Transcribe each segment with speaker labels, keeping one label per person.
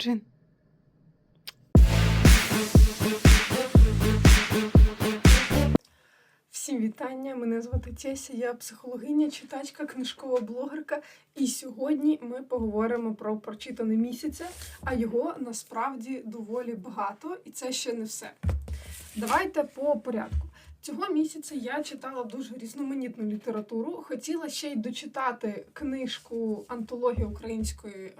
Speaker 1: Джин. Всім вітання! Мене звати Теся, я психологиня, читачка, книжкова блогерка. І сьогодні ми поговоримо про прочитане місяця, а його насправді доволі багато, і це ще не все. Давайте по порядку. Цього місяця я читала дуже різноманітну літературу. Хотіла ще й дочитати книжку антології української е,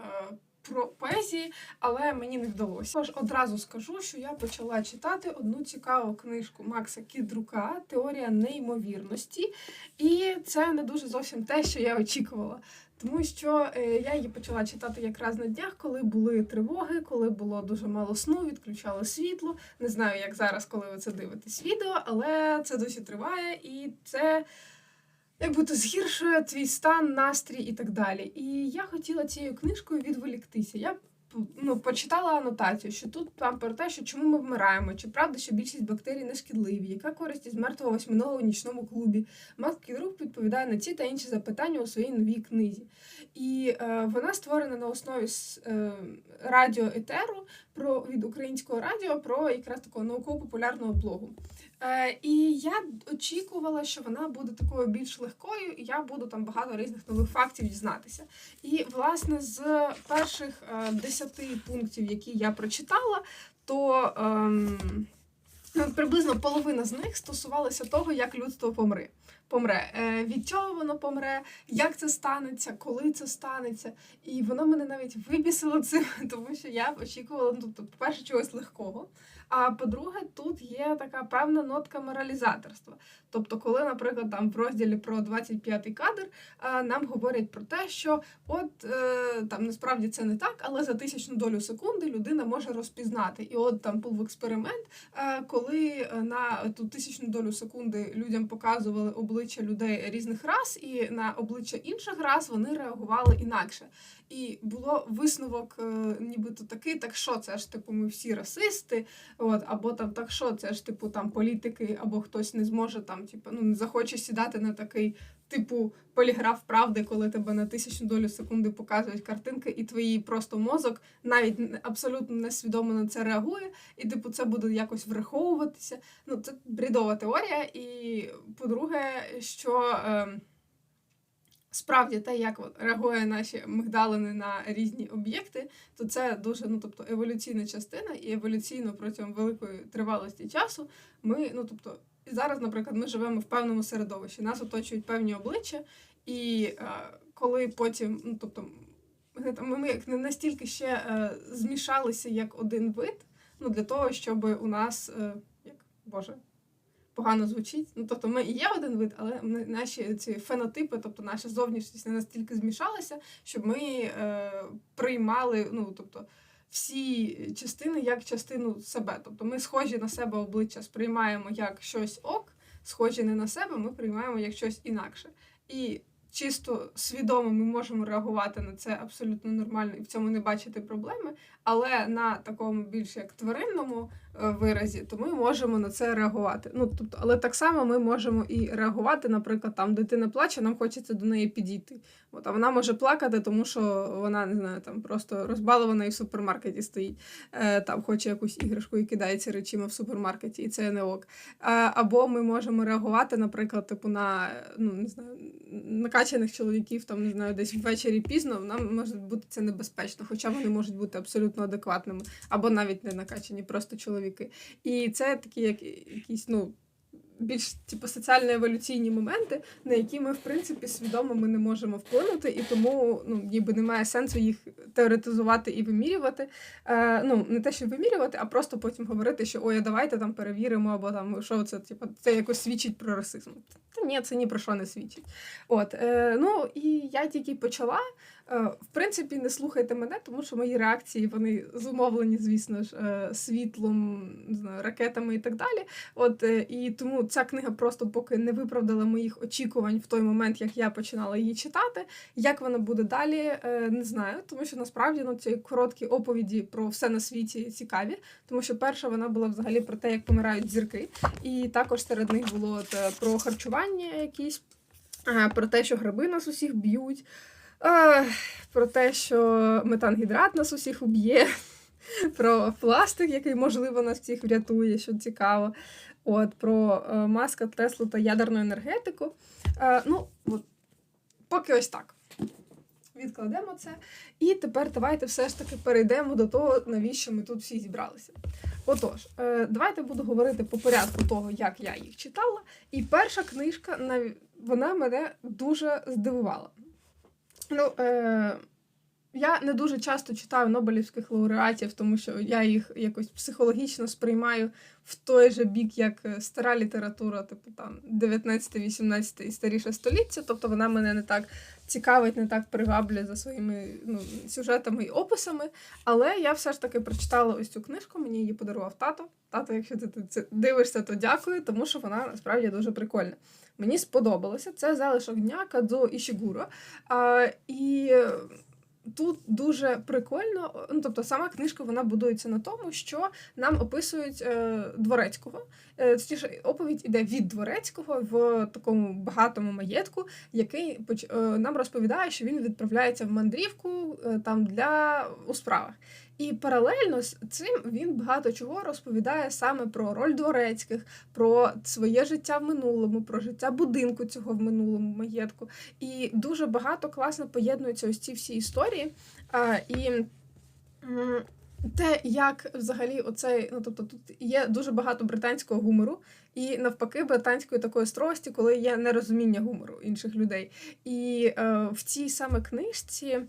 Speaker 1: про поезії, але мені не вдалося. Тож одразу скажу, що я почала читати одну цікаву книжку Макса Кідрука Теорія неймовірності, і це не дуже зовсім те, що я очікувала. Тому що е, я її почала читати якраз на днях, коли були тривоги, коли було дуже мало сну, відключали світло. Не знаю, як зараз, коли ви це дивитесь відео, але це досі триває, і це як будто згіршує твій стан, настрій і так далі. І я хотіла цією книжкою відволіктися. Я ну, почитала анотацію, що тут там про те, що чому ми вмираємо, чи правда, що більшість бактерій не шкідливі, яка користь із мертвого восьминого у нічному клубі. Макс Кідрук відповідає на ці та інші запитання у своїй новій книзі. І е, вона створена на основі е, радіоетеру про від українського радіо про якраз такого науково-популярного блогу. Е, і я очікувала, що вона буде такою більш легкою, і я буду там багато різних нових фактів дізнатися. І власне з перших е, десяти пунктів, які я прочитала, то ем, ну, приблизно половина з них стосувалася того, як людство помре. Помре, Е, від чого воно помре, як це станеться, коли це станеться. І воно мене навіть вибісило цим, тому що я очікувала, ну, тобто, по-перше, чогось легкого. А по-друге, тут є така певна нотка моралізаторства. Тобто, коли, наприклад, там в розділі про 25-й кадр е, нам говорять про те, що от е, там насправді це не так, але за тисячну долю секунди людина може розпізнати. І от там був експеримент, е, коли на ту тисячну долю секунди людям показували обличчя людей різних рас, і на обличчя інших рас вони реагували інакше. І було висновок, е, нібито такий, так що це ж типу ми всі расисти, от або там так що це ж типу там політики, або хтось не зможе там, типу, ну не захоче сідати на такий. Типу поліграф правди, коли тебе на тисячну долю секунди показують картинки, і твій просто мозок навіть абсолютно несвідомо на це реагує, і типу це буде якось враховуватися. Ну це брідова теорія. І по-друге, що ем, справді те, як реагує наші мигдалини на різні об'єкти, то це дуже ну тобто еволюційна частина, і еволюційно протягом великої тривалості часу ми, ну тобто, зараз, наприклад, ми живемо в певному середовищі, нас оточують певні обличчя, і е, коли потім, ну тобто, ми, ми настільки ще е, змішалися як один вид, ну для того, щоб у нас е, як Боже. Погано звучить. Ну, тобто ми і є один вид, але наші ці фенотипи, тобто наша зовнішність не настільки змішалася, щоб ми е, приймали, ну тобто всі частини як частину себе. Тобто ми схожі на себе обличчя сприймаємо як щось ок, схожі не на себе, ми приймаємо як щось інакше. І чисто свідомо ми можемо реагувати на це абсолютно нормально і в цьому не бачити проблеми. Але на такому більш як тваринному виразі, то ми можемо на це реагувати. Ну тобто, але так само ми можемо і реагувати, наприклад, там дитина плаче, нам хочеться до неї підійти. От, а вона може плакати, тому що вона не знаю, там просто розбалована і в супермаркеті стоїть, е, там хоче якусь іграшку і кидається речима в супермаркеті, і це не ок. Або ми можемо реагувати, наприклад, типу на ну не знаю, накачаних чоловіків, там не знаю, десь ввечері пізно. Нам може бути це небезпечно, хоча вони можуть бути абсолютно адекватними, або навіть не накачані, просто чоловіки. І це такі, як якісь, ну. Більш типу, соціально-еволюційні моменти, на які ми, в принципі, свідомо ми не можемо вплинути, і тому ну, ніби немає сенсу їх теоретизувати і вимірювати. Е, ну, не те, що вимірювати, а просто потім говорити, що ой, давайте там перевіримо, або там що це, типу, це якось свідчить про расизм. Та ні, це ні про що не свідчить. От, е, ну і я тільки почала. Е, в принципі, не слухайте мене, тому що мої реакції вони зумовлені, звісно ж, е, світлом, ракетами і так далі. От е, і тому ця книга просто поки не виправдала моїх очікувань в той момент, як я починала її читати. Як вона буде далі, не знаю, тому що насправді ну, ці короткі оповіді про все на світі цікаві, тому що перша вона була взагалі про те, як помирають зірки, і також серед них було от, про харчування якісь, про те, що гриби нас усіх б'ють. Про те, що метангідрат нас усіх уб'є, про пластик, який, можливо, нас всіх врятує, що цікаво. От, про е, маска Теслу та ядерну енергетику. Е, ну, от, поки ось так. Відкладемо це. І тепер давайте все ж таки перейдемо до того, навіщо ми тут всі зібралися. Отож, е, давайте буду говорити по порядку того, як я їх читала. І перша книжка вона мене дуже здивувала. Ну, е, я не дуже часто читаю Нобелівських лауреатів, тому що я їх якось психологічно сприймаю в той же бік, як е, стара література, типу там 19-18 і старіше століття. Тобто вона мене не так цікавить, не так приваблює за своїми ну, сюжетами і описами. Але я все ж таки прочитала ось цю книжку, мені її подарував тато. Тато, якщо ти це дивишся, то дякую, тому що вона насправді дуже прикольна. Мені сподобалося. Це залишок дня Кадзо Ішігуро. А, і тут дуже прикольно. Ну, тобто, сама книжка вона будується на тому, що нам описують е, дворецького. Е, точніше, оповідь іде від дворецького в такому багатому маєтку, який е, нам розповідає, що він відправляється в мандрівку е, там для у справах. І паралельно з цим він багато чого розповідає саме про роль дворецьких, про своє життя в минулому, про життя будинку цього в минулому маєтку. І дуже багато класно поєднуються ось ці всі історії. І те, як взагалі оцей, ну тобто тут є дуже багато британського гумору, і навпаки, британської такої строгості, коли є нерозуміння гумору інших людей. І е, в цій саме книжці.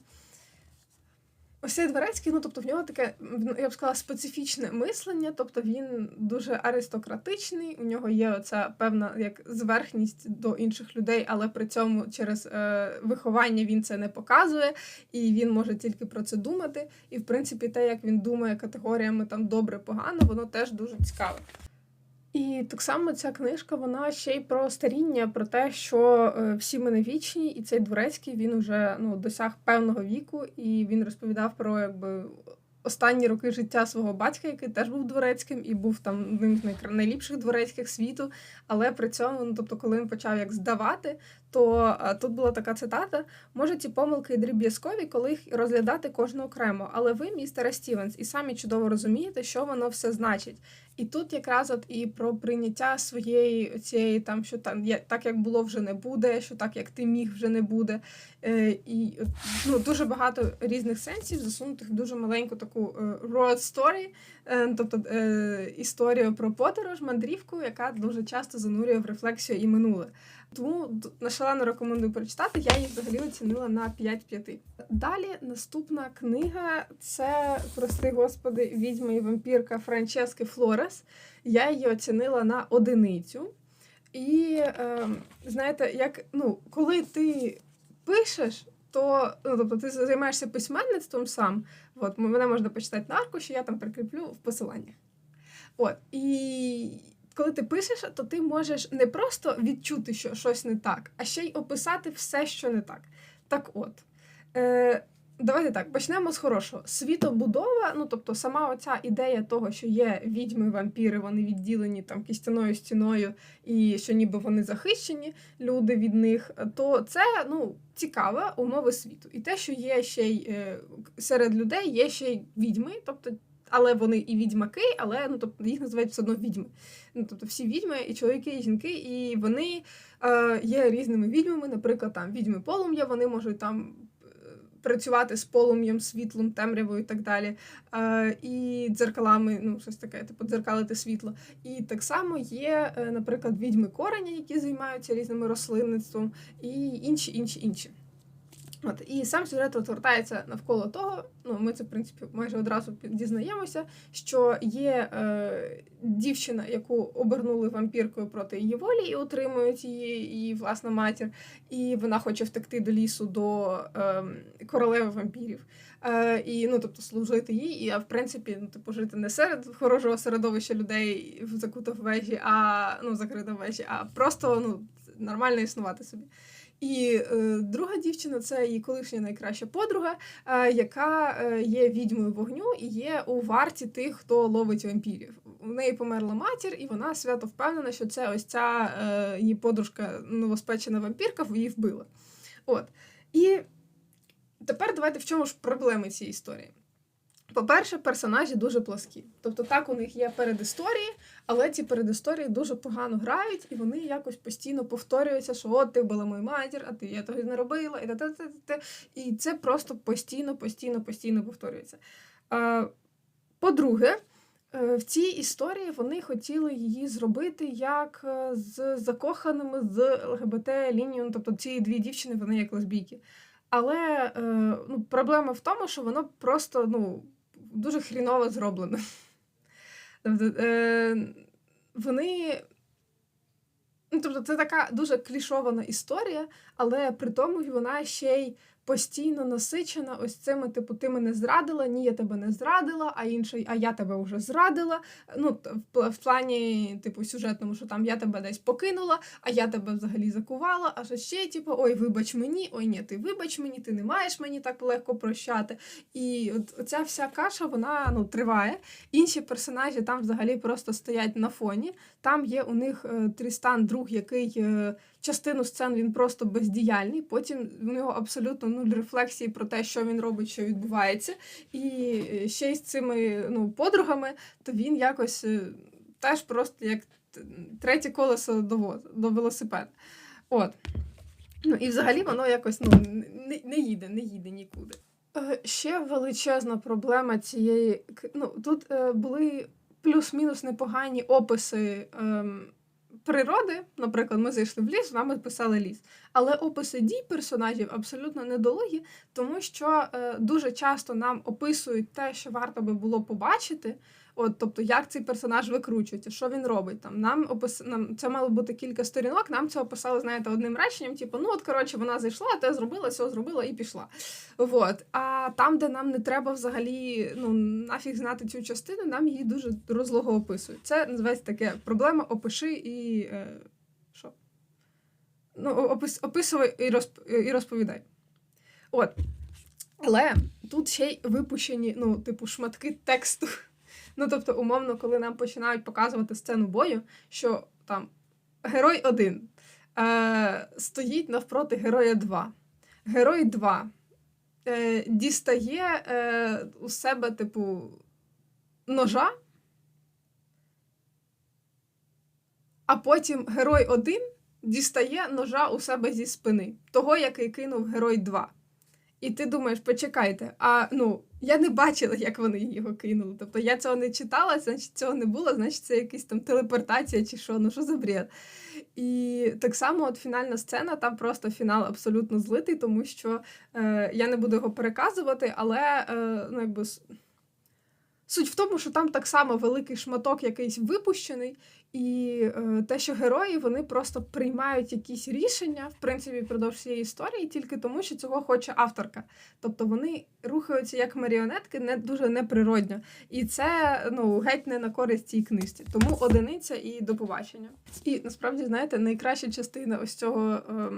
Speaker 1: Ось дворецький, ну тобто в нього таке, я б сказала, специфічне мислення, тобто він дуже аристократичний, у нього є оця певна як зверхність до інших людей, але при цьому через е, виховання він це не показує, і він може тільки про це думати. І в принципі, те, як він думає категоріями там добре, погано, воно теж дуже цікаве. І так само ця книжка, вона ще й про старіння, про те, що е, всі ми не вічні, і цей дворецький він уже ну, досяг певного віку, і він розповідав про якби останні роки життя свого батька, який теж був дворецьким, і був там одним з найліпших дворецьких світу. Але при цьому, ну тобто, коли він почав як здавати, то тут була така цитата: може, ці помилки і дріб'язкові, коли їх розглядати кожну окремо. Але ви, містере Стівенс, і самі чудово розумієте, що воно все значить. І тут якраз от і про прийняття своєї цієї там, що там так, як було, вже не буде, що так, як ти міг, вже не буде. Е, і ну, дуже багато різних сенсів, засунутих в дуже маленьку таку е, road story, е, тобто е, історію про подорож, мандрівку, яка дуже часто занурює в рефлексію і минуле. Тому д- на шалено рекомендую прочитати. Я її взагалі оцінила на 5 5. Далі наступна книга це, прости господи, відьма і вампірка Франчески Флорес. Я її оцінила на одиницю. І е, знаєте, як ну, коли ти пишеш, то ну, тобто ти займаєшся письменництвом сам. От, мене можна почитати на аркуші, я там прикріплю в посиланнях. От, і коли ти пишеш, то ти можеш не просто відчути, що щось не так, а ще й описати все, що не так. Так от. Е, Давайте так, почнемо з хорошого. Світобудова, ну тобто сама оця ідея того, що є відьми, вампіри, вони відділені там кістяною стіною, і що ніби вони захищені, люди від них, то це ну, цікаве умови світу. І те, що є ще й е, серед людей, є ще й відьми, тобто, але вони і відьмаки, але ну, тобто, їх називають все одно відьми. Ну, тобто всі відьми, і чоловіки, і жінки, і вони е, є різними відьмами, наприклад, там відьми полум'я, вони можуть там працювати з полум'ям, світлом, темрявою і так далі. Е, і дзеркалами, ну, щось таке, типу, дзеркалити світло. І так само є, е, наприклад, відьми кореня, які займаються різними рослинництвом, і інші, інші, інші. От, і сам сюжет розгортається навколо того, ну ми це в принципі майже одразу дізнаємося, що є е, дівчина, яку обернули вампіркою проти її волі і утримують її, її власна матір, і вона хоче втекти до лісу до е, королеви вампірів. Е, і ну, тобто служити їй, і а в принципі, ну, типу, жити не серед хорошого середовища людей в закуто в вежі, а ну, закрито в вежі, а просто ну, нормально існувати собі. І е, друга дівчина це її колишня найкраща подруга, е, яка е, є відьмою вогню і є у варті тих, хто ловить вампірів. У неї померла матір, і вона свято впевнена, що це ось ця е, її подружка, новоспечена вампірка, її вбила. От. І тепер давайте в чому ж проблеми цієї історії. По-перше, персонажі дуже плоскі. Тобто так у них є передісторії, але ці передісторії дуже погано грають, і вони якось постійно повторюються, що от ти вбила мою матір, а ти я того не робила, і та та та І це просто постійно, постійно, постійно повторюється. По-друге, е, в цій історії вони хотіли її зробити як е, з закоханими з ЛГБТ лінією, ну, тобто ці дві дівчини, вони як лесбійки. Але е, ну, проблема в тому, що воно просто ну, дуже хріново зроблено. Тобто, е, вони. Ну, тобто, це така дуже клішована історія, але при тому вона ще й постійно насичена ось цими, типу, ти мене зрадила, ні, я тебе не зрадила, а інший, а я тебе вже зрадила. Ну, в, в плані, типу, сюжетному, що там я тебе десь покинула, а я тебе взагалі закувала, а ще, типу, ой, вибач мені, ой, ні, ти вибач мені, ти не маєш мені так легко прощати. І от оця вся каша, вона ну, триває. Інші персонажі там взагалі просто стоять на фоні. Там є у них е, Трістан, друг, який. Е, частину сцен він просто бездіяльний. Потім в нього абсолютно нуль рефлексії про те, що він робить, що відбувається. І е, ще й з цими ну, подругами, то він якось е, теж просто як третє колесо до, до велосипеда. От. Ну і взагалі воно якось ну, не, не їде, не їде нікуди. Е, ще величезна проблема цієї. Ну, Тут були плюс-мінус непогані описи. Ем, природи, наприклад, ми зайшли в ліс, з нами писали ліс. Але описи дій персонажів абсолютно недолугі, тому що е, дуже часто нам описують те, що варто би було побачити. От, тобто, як цей персонаж викручується, що він робить там. Нам опис... нам це мало бути кілька сторінок. Нам це описали, знаєте, одним реченням. Типу, ну от коротше, вона зайшла, те зробила, все зробила і пішла. От. А там, де нам не треба взагалі ну нафіг знати цю частину, нам її дуже розлого описують. Це називається таке проблема опиши і е, що? Ну, опис, описуй і, розп... і розповідай. От. Але тут ще й випущені, ну, типу, шматки тексту. Ну, тобто, умовно, коли нам починають показувати сцену бою, що там герой 1 е, стоїть навпроти героя 2. Герой 2 е, дістає е, у себе, типу, ножа, а потім герой 1 дістає ножа у себе зі спини, того, який кинув герой 2. І ти думаєш, почекайте, а ну, я не бачила, як вони його кинули. Тобто я цього не читала, значить цього не було, значить це якась там телепортація чи що, ну що за бред. І так само от фінальна сцена, там просто фінал абсолютно злитий, тому що е, я не буду його переказувати, але е, ну, якби. Суть в тому, що там так само великий шматок якийсь випущений, і е, те, що герої вони просто приймають якісь рішення, в принципі, впродовж цієї історії, тільки тому, що цього хоче авторка. Тобто вони рухаються як маріонетки, не дуже неприродньо. І це ну геть не на користь цій книжці. Тому одиниця і до побачення. І насправді, знаєте, найкраща частина ось цього. Е,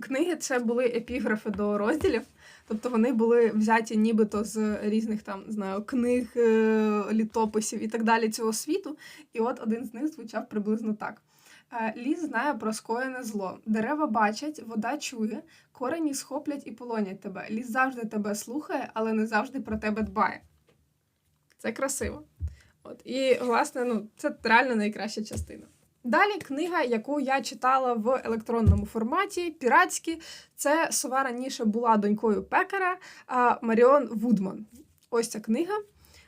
Speaker 1: Книги це були епіграфи до розділів, тобто вони були взяті нібито з різних там знаю, книг, е, літописів і так далі цього світу. І от один з них звучав приблизно так: «Е, Ліс знає про скоєне зло. Дерева бачать, вода чує, корені схоплять і полонять тебе. Ліс завжди тебе слухає, але не завжди про тебе дбає. Це красиво. От. І, власне, ну, це реально найкраща частина. Далі книга, яку я читала в електронному форматі, піратські, це сова раніше була донькою пекара Маріон Вудман. Ось ця книга.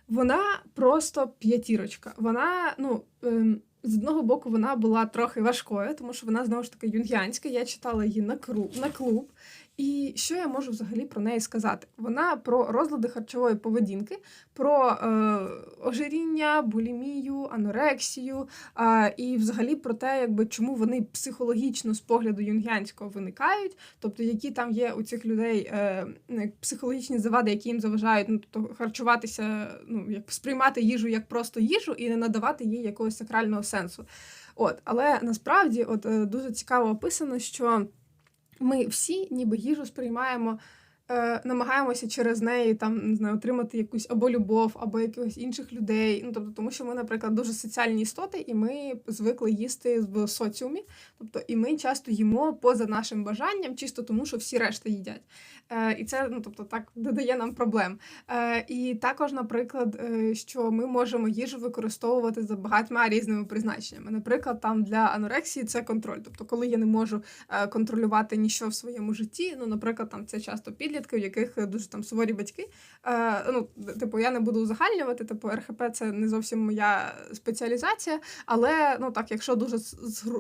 Speaker 1: Вона просто п'ятірочка. Вона, ну, ем, з одного боку, вона була трохи важкою, тому що вона знову ж таки юнгіанська. Я читала її на на клуб. І що я можу взагалі про неї сказати? Вона про розлади харчової поведінки, про е, ожиріння, булімію, анорексію, е, і взагалі про те, якби чому вони психологічно з погляду юнгіанського виникають, тобто які там є у цих людей е, психологічні завади, які їм заважають ну, тобто харчуватися, ну як сприймати їжу як просто їжу і не надавати їй якогось сакрального сенсу. От, але насправді, от е, дуже цікаво описано, що ми всі, ніби їжу сприймаємо е, намагаємося через неї там не знаю, отримати якусь або любов, або якихось інших людей. Ну тобто, тому що ми, наприклад, дуже соціальні істоти, і ми звикли їсти в соціумі. Тобто, і ми часто їмо поза нашим бажанням, чисто тому, що всі решта їдять. Е, І це ну тобто так додає нам проблем. Е, І також, наприклад, е, що ми можемо їжу використовувати за багатьма різними призначеннями. Наприклад, там для анорексії це контроль. Тобто, коли я не можу контролювати нічого в своєму житті, ну, наприклад, там це часто підлітки, у яких дуже там суворі батьки. Ну, типу, я не буду узагальнювати, типу, РХП це не зовсім моя спеціалізація, але ну так, якщо дуже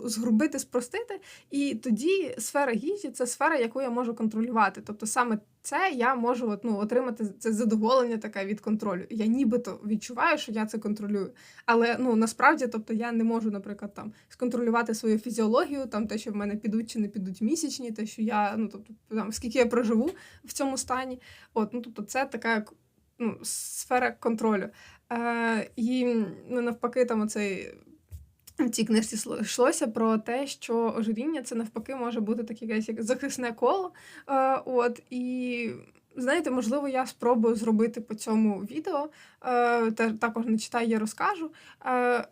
Speaker 1: згрубити, спростити, і тоді сфера їжі це сфера, яку я можу контролювати. Тобто саме це я можу от, ну, отримати це задоволення таке від контролю. Я нібито відчуваю, що я це контролюю. Але ну насправді, тобто я не можу, наприклад, там сконтролювати свою фізіологію, там те, що в мене підуть чи не підуть місячні, те, що я ну тобто там скільки я проживу в цьому стані. От, ну тобто, це така ну, сфера контролю. Е, І ну, навпаки, там оцей. В цій книжці йшлося про те, що ожиріння це навпаки може бути таке якесь як захисне коло. Е, от і знаєте, можливо, я спробую зробити по цьому відео. Е, також не читаю, я розкажу. Е,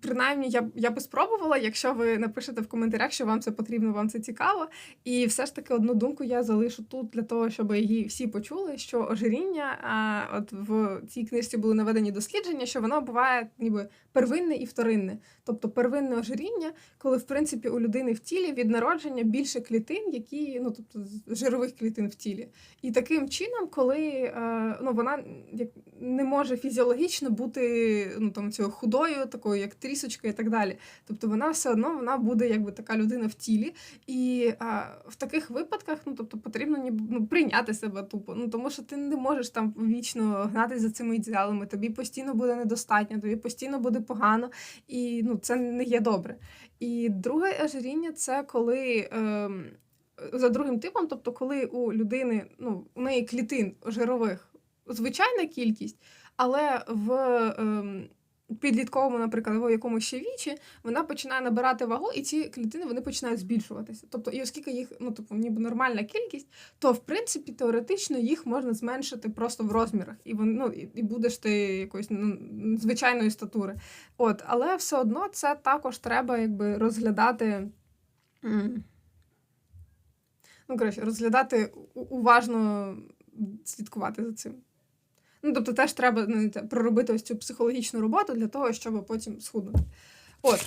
Speaker 1: принаймні, я, я би спробувала, якщо ви напишете в коментарях, що вам це потрібно, вам це цікаво. І все ж таки одну думку я залишу тут для того, щоб її всі почули, що ожиріння, а, от в цій книжці були наведені дослідження, що воно буває ніби первинне і вторинне. Тобто первинне ожиріння, коли в принципі у людини в тілі від народження більше клітин, які ну тобто жирових клітин в тілі. І таким чином, коли е, ну, вона як не може фізіологічно бути ну там цього худою, такою як трісочка і так далі. Тобто вона все одно вона буде якби така людина в тілі. І а, в таких випадках ну, тобто, потрібно ніби, ну, прийняти себе тупо. Ну, тому що ти не можеш там вічно гнатися за цими ідеалами, тобі постійно буде недостатньо, тобі постійно буде погано, і ну, це не є добре. І друге ожиріння це коли. Ем, за другим типом, тобто, коли у людини ну, у неї клітин жирових звичайна кількість, але в ем, підлітковому, наприклад, або якомусь ще вічі, вона починає набирати вагу, і ці клітини вони починають збільшуватися. Тобто, і оскільки їх ну, тобто, ніби нормальна кількість, то в принципі теоретично їх можна зменшити просто в розмірах, і вон, ну, і, будеш ти якоїсь ну, звичайної статури. От, але все одно це також треба якби розглядати. Ну, коротше, розглядати уважно слідкувати за цим. Ну, тобто, теж треба ну, проробити ось цю психологічну роботу для того, щоб потім схуднути. От.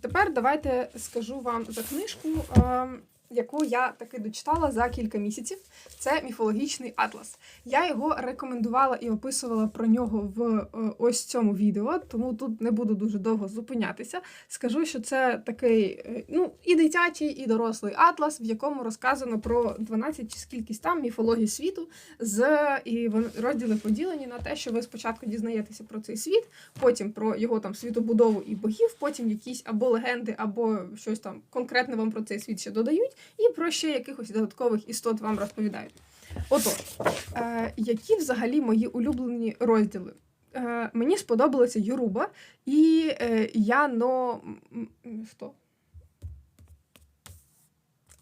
Speaker 1: Тепер давайте скажу вам за книжку, е, яку я таки дочитала за кілька місяців. Це міфологічний атлас. Я його рекомендувала і описувала про нього в е, ось цьому відео, тому тут не буду дуже довго зупинятися. Скажу, що це такий е, ну, і дитячий, і дорослий атлас, в якому розказано про 12 чи скількись там міфологій світу, з і розділи поділені на те, що ви спочатку дізнаєтеся про цей світ, потім про його там світобудову і богів, потім якісь або легенди, або щось там конкретне вам про цей світ ще додають, і про ще якихось додаткових істот вам розповідають. Отож, е, які взагалі мої улюблені розділи? Е, мені сподобалася Юруба і е, Яно. Що?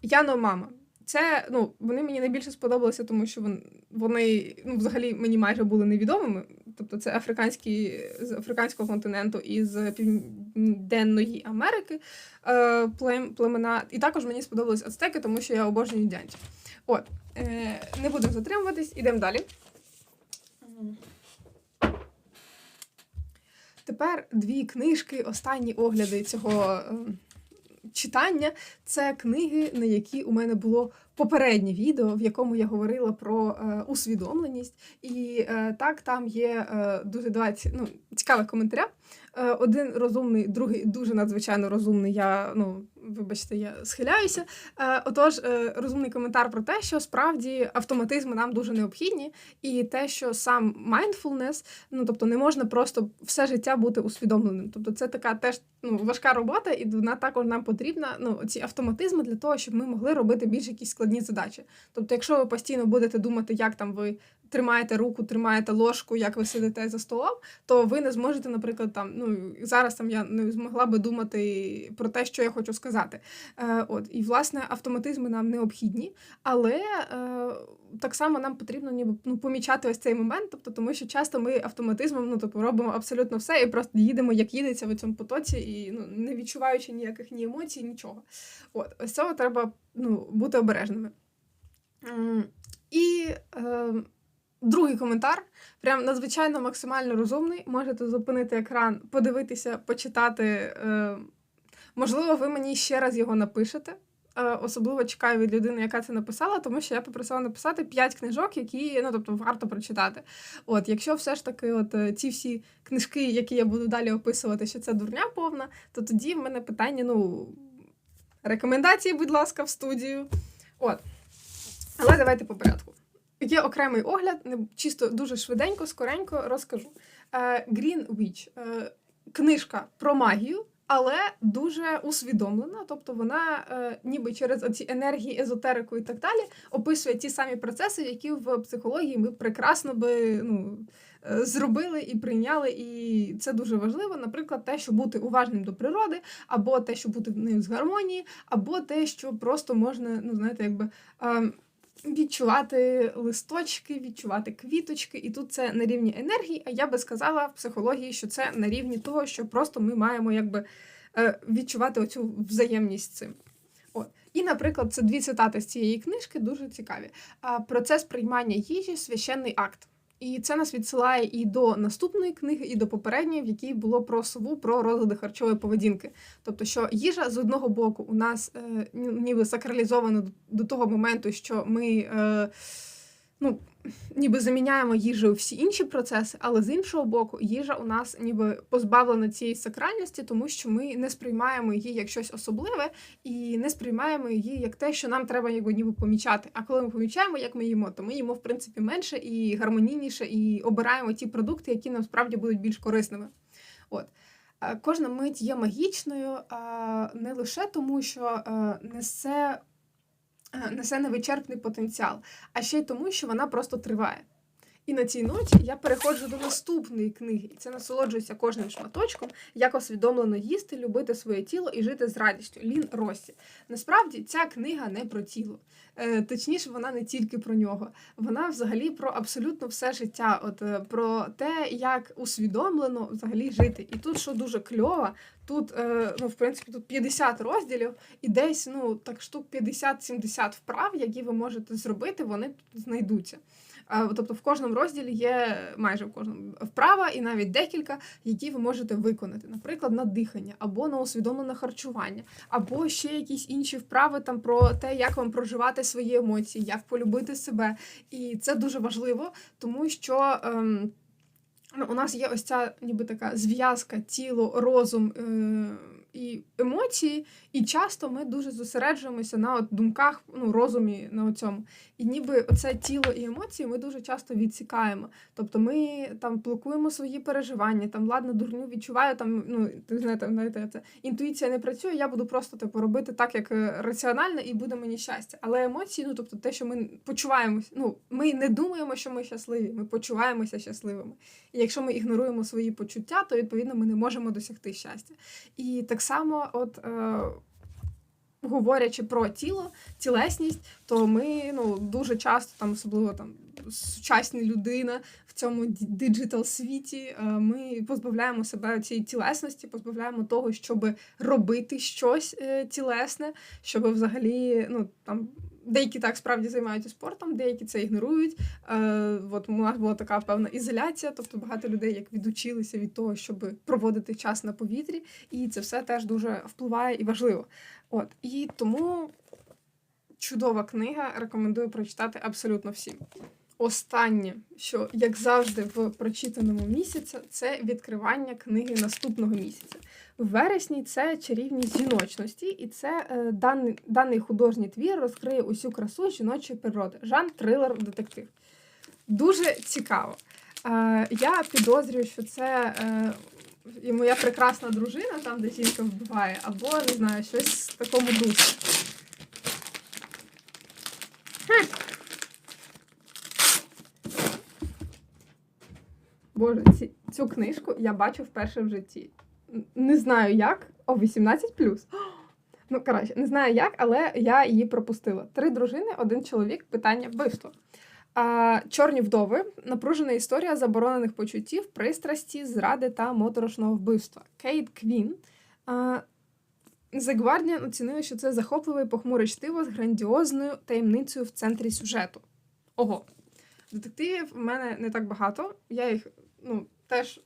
Speaker 1: Яно Мама. Це ну, вони мені найбільше сподобалися, тому що вони ну, взагалі мені майже були невідомими. Тобто це африканські з африканського континенту і з Південної Америки е, племена. І також мені сподобались ацтеки, тому що я обожнюю індіанців. От, е, не будемо затримуватись, ідемо далі. Тепер дві книжки, останні огляди цього е, читання. Це книги, на які у мене було попереднє відео, в якому я говорила про усвідомленість. І так, там є дуже два ну, цікавих коментаря. Е, один розумний, другий дуже надзвичайно розумний. Я, ну, вибачте, я схиляюся. Е, отож, е, розумний коментар про те, що справді автоматизми нам дуже необхідні, і те, що сам mindfulness, ну тобто не можна просто все життя бути усвідомленим. Тобто, це така теж ну, важка робота, і вона також нам потрібна ну, ці автоматизми для того, щоб ми могли робити більш якісь складні задачі. Тобто, якщо ви постійно будете думати, як там ви тримаєте руку, тримаєте ложку, як ви сидите за столом, то ви не зможете, наприклад, там ну зараз там я не змогла би думати про те, що я хочу сказати. Е, От і власне автоматизми нам необхідні, але е, так само нам потрібно ніби ну, помічати ось цей момент, тобто тому, що часто ми автоматизмом ну тобто робимо абсолютно все і просто їдемо, як їдеться в цьому потоці, і ну не відчуваючи ніяких ні емоцій, нічого. От ось цього треба ну, бути обережними. І е, другий коментар, прям надзвичайно максимально розумний. Можете зупинити екран, подивитися, почитати. Е, можливо, ви мені ще раз його напишете. Е, Особливо чекаю від людини, яка це написала, тому що я попросила написати 5 книжок, які ну тобто варто прочитати. От, якщо все ж таки, от е, ці всі книжки, які я буду далі описувати, що це дурня повна, то тоді в мене питання: ну рекомендації, будь ласка, в студію. От. Але давайте по порядку. Є окремий огляд, чисто дуже швиденько, скоренько розкажу. Е, Green Witch. Книжка про магію, але дуже усвідомлена. Тобто вона е, ніби через оці енергії, езотерику і так далі описує ті самі процеси, які в психології ми прекрасно би ну, е, зробили і прийняли. І це дуже важливо. Наприклад, те, що бути уважним до природи, або те, що бути в нею з гармонії, або те, що просто можна, ну знаєте, якби. ем, Відчувати листочки, відчувати квіточки, і тут це на рівні енергії. А я би сказала в психології, що це на рівні того, що просто ми маємо якби е, відчувати оцю взаємність цим. От. І, наприклад, це дві цитати з цієї книжки дуже цікаві. Процес приймання їжі священний акт. І це нас відсилає і до наступної книги, і до попередньої, в якій було про сову, про розлади харчової поведінки. Тобто, що їжа з одного боку у нас е, ніби сакралізована до, того моменту, що ми е, ну, ніби заміняємо їжею всі інші процеси, але з іншого боку, їжа у нас ніби позбавлена цієї сакральності, тому що ми не сприймаємо її як щось особливе і не сприймаємо її як те, що нам треба якби ніби помічати. А коли ми помічаємо, як ми їмо, то ми їмо в принципі менше і гармонійніше, і обираємо ті продукти, які нам справді будуть більш корисними. От. Е, Кожна мить є магічною не лише тому, що е, несе, несе невичерпний потенціал, а ще й тому, що вона просто триває. І на цій ноті я переходжу до наступної книги, і це насолоджуюся кожним шматочком, як усвідомлено їсти, любити своє тіло і жити з радістю. Лін Росі. Насправді ця книга не про тіло. Е, точніше, вона не тільки про нього. Вона взагалі про абсолютно все життя, от е, про те, як усвідомлено взагалі жити. І тут, що дуже кльово, тут, е, ну, в принципі, тут 50 розділів, і десь ну так штук 50-70 вправ, які ви можете зробити, вони тут знайдуться. Тобто в кожному розділі є майже в кожному вправа і навіть декілька, які ви можете виконати, наприклад, на дихання або на усвідомлене харчування, або ще якісь інші вправи там про те, як вам проживати свої емоції, як полюбити себе. І це дуже важливо, тому що. Ем, Ну, у нас є ось ця ніби така зв'язка тіло, розум е- і емоції, і часто ми дуже зосереджуємося на от думках, ну, розумі на цьому. І ніби оце тіло і емоції ми дуже часто відсікаємо. Тобто ми там блокуємо свої переживання, там ладно, дурню відчуваю, там ну ти знаєте, знаєте, це інтуїція не працює. Я буду просто типу робити так, як е, раціонально, і буде мені щастя. Але емоції, ну тобто, те, що ми почуваємося, ну ми не думаємо, що ми щасливі, ми почуваємося щасливими. І якщо ми ігноруємо свої почуття, то відповідно ми не можемо досягти щастя. І так само, от. Е, Говорячи про тіло, тілесність, то ми ну дуже часто, там особливо там сучасна людина в цьому диджитал світі, е, ми позбавляємо себе цієї тілесності, позбавляємо того, щоб робити щось е, тілесне, щоб взагалі ну там. Деякі так справді займаються спортом, деякі це ігнорують. Е, от у нас була така певна ізоляція, тобто багато людей як відучилися від того, щоб проводити час на повітрі, і це все теж дуже впливає і важливо. От і тому чудова книга. Рекомендую прочитати абсолютно всім. Останнє, що як завжди в прочитаному місяці, це відкривання книги наступного місяця. В вересні це чарівність жіночності, і це е, даний, даний художній твір розкриє усю красу жіночої природи. Жан трилер детектив. Дуже цікаво. Е, я підозрюю, що це е, і моя прекрасна дружина, там, де жінка вбиває, або не знаю, щось в такому дусі. Боже, ці, цю книжку я бачу вперше в житті. Не знаю як, о 18 Ну, коротше, не знаю як, але я її пропустила. Три дружини, один чоловік, питання вбивство. А, Чорні вдови напружена історія заборонених почуттів, пристрасті, зради та моторошного вбивства. Кейт Квін. А, The оцінили, що це захопливе похмуре чтиво з грандіозною таємницею в центрі сюжету. Ого. Детективів в мене не так багато. Я їх ну, теж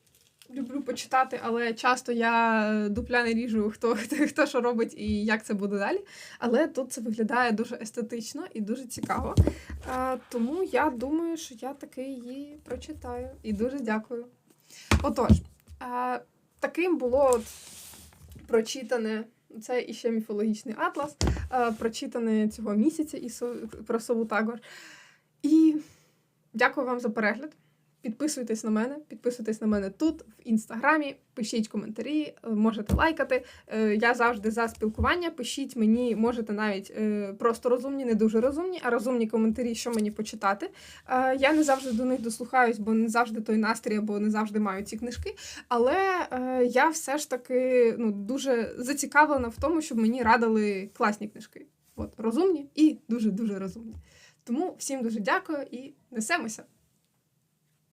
Speaker 1: люблю почитати, але часто я дупля не ріжу, хто, хто, хто що робить і як це буде далі. Але тут це виглядає дуже естетично і дуже цікаво. А, тому я думаю, що я таки її прочитаю. І дуже дякую. Отож, а, таким було от прочитане. Це іще міфологічний атлас, а, прочитане цього місяця і про сову Тагор. І дякую вам за перегляд. Підписуйтесь на мене, підписуйтесь на мене тут, в інстаграмі, пишіть коментарі, е, можете лайкати. Е, Я завжди за спілкування. Пишіть мені, можете навіть е, просто розумні, не дуже розумні, а розумні коментарі, що мені почитати. Я не завжди до них дослухаюсь, бо не завжди той настрій, або не завжди маю ці книжки. Але я все ж таки ну, дуже зацікавлена в тому, щоб мені радили класні книжки. От розумні і дуже дуже розумні. Тому всім дуже дякую і несемося.